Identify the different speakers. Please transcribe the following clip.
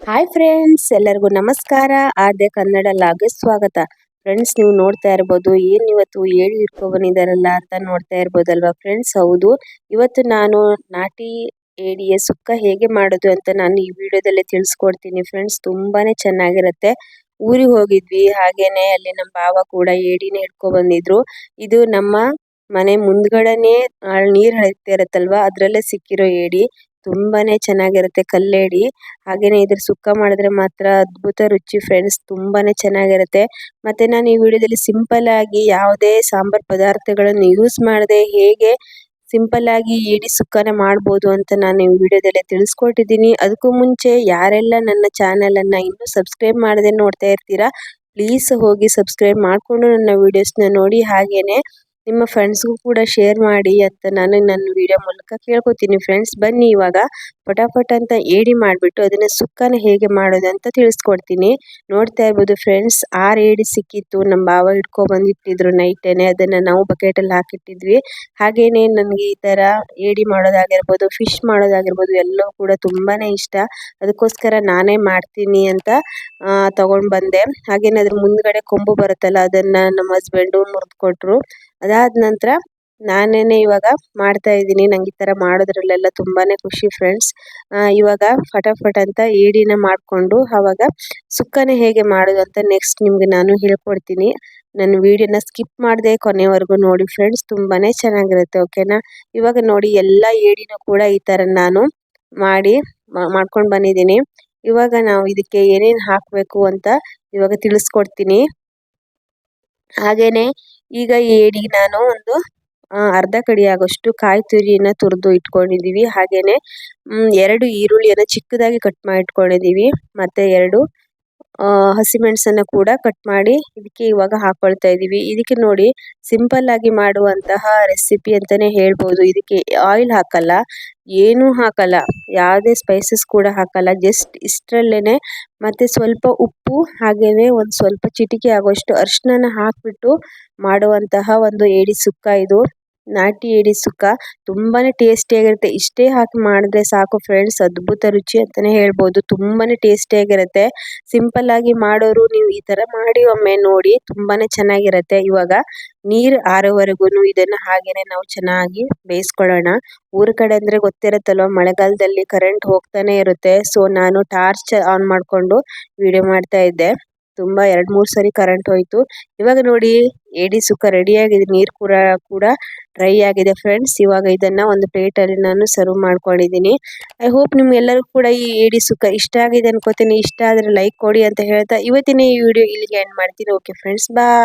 Speaker 1: Hi friends ಎಲ್ಲರಿಗೂ ನಮಸ್ಕಾರ. ಆದ್ಯ ಕನ್ನಡ ಲಾಗೆ ಸ್ವಾಗತ. ಫ್ರೆಂಡ್ಸ್ ನೀವು ನೋಡ್ತಾ ಇರ್ಬೋದು, ಏನ್ ಇವತ್ತು ಹೇಳಿ ಇಟ್ಕೊ ಬಂದಿದಾರಲ್ಲ ಅಂತ ನೋಡ್ತಾ ಇರ್ಬೋದಲ್ವಾ ಫ್ರೆಂಡ್ಸ್ ಹೌದು, ಇವತ್ತು ನಾನು ನಾಟಿ ಏಡಿಯ ಸುಕ್ಕ ಹೇಗೆ ಮಾಡೋದು ಅಂತ ನಾನು ಈ ವಿಡಿಯೋದಲ್ಲಿ ತಿಳಿಸ್ಕೊಡ್ತೀನಿ ಫ್ರೆಂಡ್ಸ್ ತುಂಬಾನೇ ಚೆನ್ನಾಗಿರುತ್ತೆ. ಊರಿಗೆ ಹೋಗಿದ್ವಿ, ಹಾಗೇನೆ ಅಲ್ಲಿ ನಮ್ಮ ಭಾವ ಕೂಡ ಏಡಿನೇ ಹಿಡ್ಕೊ ಬಂದಿದ್ರು ಇದು ನಮ್ಮ ಮನೆ ಮುಂದ್ಗಡೆನೆ ನೀರ್ ಹರಿತಾ ಇರತ್ತಲ್ವಾ ಅದ್ರಲ್ಲೇ ಸಿಕ್ಕಿರೋ ಏಡಿ ತುಂಬಾನೇ ಚೆನ್ನಾಗಿರುತ್ತೆ ಕಲ್ಲೇಡಿ. ಹಾಗೇನೇ ಇದ್ರ ಸುಕ್ಕ ಮಾಡಿದ್ರೆ ಮಾತ್ರ ಅದ್ಭುತ ರುಚಿ ಫ್ರೆಂಡ್ಸ್ ತುಂಬಾನೇ ಚೆನ್ನಾಗಿರುತ್ತೆ. ಮತ್ತೆ ನಾನು ಈ ವಿಡಿಯೋದಲ್ಲಿ ಸಿಂಪಲ್ ಆಗಿ ಯಾವುದೇ ಸಾಂಬಾರ್ ಪದಾರ್ಥಗಳನ್ನು ಯೂಸ್ ಮಾಡದೆ ಹೇಗೆ ಸಿಂಪಲ್ ಆಗಿ ಏಡಿ ಸುಕ್ಕನ ಮಾಡಬಹುದು ಅಂತ ನಾನು ಈ ವಿಡಿಯೋದಲ್ಲಿ ತಿಳಿಸ್ಕೊಟ್ಟಿದ್ದೀನಿ. ಅದಕ್ಕೂ ಮುಂಚೆ ಯಾರೆಲ್ಲ ನನ್ನ ಚಾನೆಲ್ ಅನ್ನ ಇನ್ನೂ ಸಬ್ಸ್ಕ್ರೈಬ್ ಮಾಡದೆ ನೋಡ್ತಾ ಇರ್ತೀರಾ ಪ್ಲೀಸ್ ಹೋಗಿ ಸಬ್ಸ್ಕ್ರೈಬ್ ಮಾಡಿಕೊಂಡು ನನ್ನ ವಿಡಿಯೋಸ್ನ ನೋಡಿ. ಹಾಗೇನೆ ನಿಮ್ಮ ಫ್ರೆಂಡ್ಸ್ಗೂ ಕೂಡ ಶೇರ್ ಮಾಡಿ ಅಂತ ನಾನು ನನ್ನ ವಿಡಿಯೋ ಮೂಲಕ ಕೇಳ್ಕೊತೀನಿ ಫ್ರೆಂಡ್ಸ್ ಬನ್ನಿ ಇವಾಗ ಪಟಾಪಟ ಅಂತ ಏಡಿ ಮಾಡಿಬಿಟ್ಟು ಅದನ್ನ ಸುಕ್ಕನ ಹೇಗೆ ಮಾಡೋದು ಅಂತ ತಿಳಿಸ್ಕೊಡ್ತೀನಿ. ನೋಡ್ತಾ ಇರ್ಬೋದು ಫ್ರೆಂಡ್ಸ್ ಆರು ಏಡಿ ಸಿಕ್ಕಿತ್ತು. ನಮ್ಮ ಬಾವ ಹಿಡ್ಕೊ ಬಂದಿಟ್ಟಿದ್ರು ನೈಟೇನೆ ಅದನ್ನ ನಾವು ಬಕೆಟಲ್ಲಿ ಹಾಕಿಟ್ಟಿದ್ವಿ. ಹಾಗೇನೆ ನನಗೆ ಈ ತರ ಏಡಿ ಮಾಡೋದಾಗಿರ್ಬೋದು ಫಿಶ್ ಮಾಡೋದಾಗಿರ್ಬೋದು ಎಲ್ಲವೂ ಕೂಡ ತುಂಬಾನೇ ಇಷ್ಟ. ಅದಕ್ಕೋಸ್ಕರ ನಾನೇ ಮಾಡ್ತೀನಿ ಅಂತ ತಗೊಂಡು ಬಂದೆ. ಹಾಗೇನೆ ಅದ್ರ ಮುಂದ್ಗಡೆ ಕೊಂಬು ಬರುತ್ತಲ್ಲ, ಅದನ್ನ ನಮ್ಮ ಹಸ್ಬೆಂಡು ಮುರಿದು ಕೊಟ್ರು. ಅದಾದ ನಂತರ ನಾನೇನೆ ಇವಾಗ ಮಾಡ್ತಾ ಇದ್ದೀನಿ. ನಂಗೆ ಈ ತರ ಮಾಡೋದ್ರಲ್ಲೆಲ್ಲ ತುಂಬಾನೇ ಖುಷಿ ಫ್ರೆಂಡ್ಸ್ ಇವಾಗ ಫಟಾಫಟ್ ಅಂತ ಏಡಿನ ಮಾಡಿಕೊಂಡು ಆವಾಗ ಸುಕ್ಕನ ಹೇಗೆ ಮಾಡೋದು ಅಂತ ನೆಕ್ಸ್ಟ್ ನಿಮ್ಗೆ ನಾನು ಹೇಳ್ಕೊಡ್ತೀನಿ. ನನ್ನ ವಿಡಿಯೋನ ಸ್ಕಿಪ್ ಮಾಡದೆ ಕೊನೆವರೆಗೂ ನೋಡಿ ಫ್ರೆಂಡ್ಸ್ ತುಂಬಾನೇ ಚೆನ್ನಾಗಿರುತ್ತೆ ಓಕೆನಾ ಇವಾಗ ನೋಡಿ ಎಲ್ಲ ಏಡಿನ ಕೂಡ ಈ ತರ ನಾನು ಮಾಡಿ ಮಾಡ್ಕೊಂಡು ಬಂದಿದ್ದೀನಿ. ಇವಾಗ ನಾವು ಇದಕ್ಕೆ ಏನೇನು ಹಾಕಬೇಕು ಅಂತ ಇವಾಗ ತಿಳಿಸ್ಕೊಡ್ತೀನಿ. ಹಾಗೇನೆ ಈಗ ಈ ಏಡಿ ನಾನು ಒಂದು ಅರ್ಧ ಕಡಿ ಆಗೋಷ್ಟು ಕಾಯಿ ತುರಿನ ತುರಿದು ಇಟ್ಕೊಂಡಿದೀವಿ. ಹಾಗೇನೆ ಎರಡು ಈರುಳ್ಳಿಯನ್ನು ಚಿಕ್ಕದಾಗಿ ಕಟ್ ಮಾಡಿ ಇಟ್ಕೊಂಡಿದೀವಿ ಮತ್ತೆ ಎರಡು ಹಸಿಮೆಣಸನ್ನು ಕೂಡ ಕಟ್ ಮಾಡಿ ಇದಕ್ಕೆ ಇವಾಗ ಹಾಕೊಳ್ತಾ ಇದೀವಿ. ಇದಕ್ಕೆ ನೋಡಿ ಸಿಂಪಲ್ ಆಗಿ ಮಾಡುವಂತಹ ರೆಸಿಪಿ ಅಂತಾನೆ ಹೇಳ್ಬಹುದು ಇದಕ್ಕೆ ಆಯಿಲ್ ಹಾಕಲ್ಲ, ಏನು ಹಾಕಲ್ಲ, ಯಾವುದೇ ಸ್ಪೈಸಸ್ ಕೂಡ ಹಾಕಲ್ಲ ಜಸ್ಟ್ ಇಷ್ಟರಲ್ಲೇನೆ ಮತ್ತೆ ಸ್ವಲ್ಪ ಉಪ್ಪು, ಹಾಗೇನೆ ಒಂದು ಸ್ವಲ್ಪ ಚಿಟಿಕೆ ಆಗುವಷ್ಟು ಅರಿಶಿಣನ ಹಾಕ್ಬಿಟ್ಟು ಮಾಡುವಂತಹ ಒಂದು ಏಡಿ ಸುಕ್ಕ ಇದು. ನಾಟಿ ಏಡಿ ಸುಕ್ಕ ತುಂಬಾನೇ ಟೇಸ್ಟಿಯಾಗಿರುತ್ತೆ. ಇಷ್ಟೇ ಹಾಕಿ ಮಾಡಿದ್ರೆ ಸಾಕು ಫ್ರೆಂಡ್ಸ್. ಅದ್ಭುತ ರುಚಿ ಅಂತಾನೆ ಹೇಳ್ಬೋದು. ತುಂಬಾನೇ ಟೇಸ್ಟಿಯಾಗಿರುತ್ತೆ. ಸಿಂಪಲ್ ಆಗಿ ಮಾಡೋರು ನೀವು ಈ ತರ ಮಾಡಿ ಒಮ್ಮೆ ನೋಡಿ ತುಂಬಾನೇ ಚೆನ್ನಾಗಿರುತ್ತೆ. ಇವಾಗ ನೀರು ಆರೋವರೆಗೂ ಇದನ್ನ ಹಾಗೇನೆ ನಾವು ಚೆನ್ನಾಗಿ ಬೇಯಿಸ್ಕೊಳ್ಳೋಣ. ಊರ ಕಡೆ ಅಂದ್ರೆ ಗೊತ್ತಿರತ್ತಲ್ವ? ಮಳೆಗಾಲದಲ್ಲಿ ಕರೆಂಟ್ ಹೋಗ್ತಾನೆ ಇರುತ್ತೆ. ಸೊ ನಾನು ಟಾರ್ಚ್ ಆನ್ ಮಾಡ್ಕೊಂಡು ವಿಡಿಯೋ ಮಾಡ್ತಾ ಇದ್ದೆ. ತುಂಬಾ ಎರಡ್ ಮೂರ್ ಸರಿ ಕರೆಂಟ್ ಹೋಯ್ತು. ಇವಾಗ ನೋಡಿ ಏಡಿ ಸುಕ್ಕ ರೆಡಿ ಆಗಿದೆ. ನೀರ್ ಕೂಡ ಕೂಡ ಡ್ರೈ ಆಗಿದೆ ಫ್ರೆಂಡ್ಸ್ ಇವಾಗ ಇದನ್ನ ಒಂದು ಪ್ಲೇಟ್ ಅಲ್ಲಿ ನಾನು ಸರ್ವ್ ಮಾಡ್ಕೊಂಡಿದ್ದೀನಿ. ಐ ಹೋಪ್ ನಿಮ್ಗೆಲ್ಲರಿಗೂ ಕೂಡ ಈ ಏಡಿ ಸುಕ್ಕ ಇಷ್ಟ ಆಗಿದೆ ಅನ್ಕೋತೀನಿ. ಇಷ್ಟ ಆದ್ರೆ ಲೈಕ್ ಕೊಡಿ ಅಂತ ಹೇಳ್ತಾ ಇವತ್ತಿನ ಈ ವಿಡಿಯೋ ಇಲ್ಲಿಗೆ ಎಂಡ್ ಮಾಡ್ತೀನಿ. Okay friends bye